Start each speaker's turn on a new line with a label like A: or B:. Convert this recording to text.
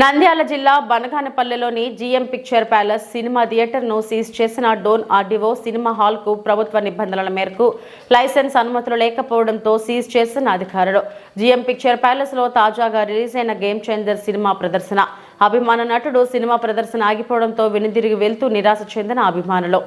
A: నంద్యాల జిల్లా బనగానపల్లెలోని GM picture palace cinema థియేటర్ను సీజ్ చేసిన డోన్ ఆర్డీఓ సినిమా హాల్కు ప్రభుత్వ నిబంధనల మేరకు లైసెన్స్ అనుమతులు లేకపోవడంతో సీజ్ చేసిన అధికారులు. జీఎం పిక్చర్ ప్యాలెస్లో తాజాగా రిలీజ్ అయిన గేమ్ చేంజర్ సినిమా ప్రదర్శన. అభిమాన నటుడు సినిమా ప్రదర్శన ఆగిపోవడంతో వెనుదిరిగి వెళ్తూ నిరాశ చెందిన అభిమానులు.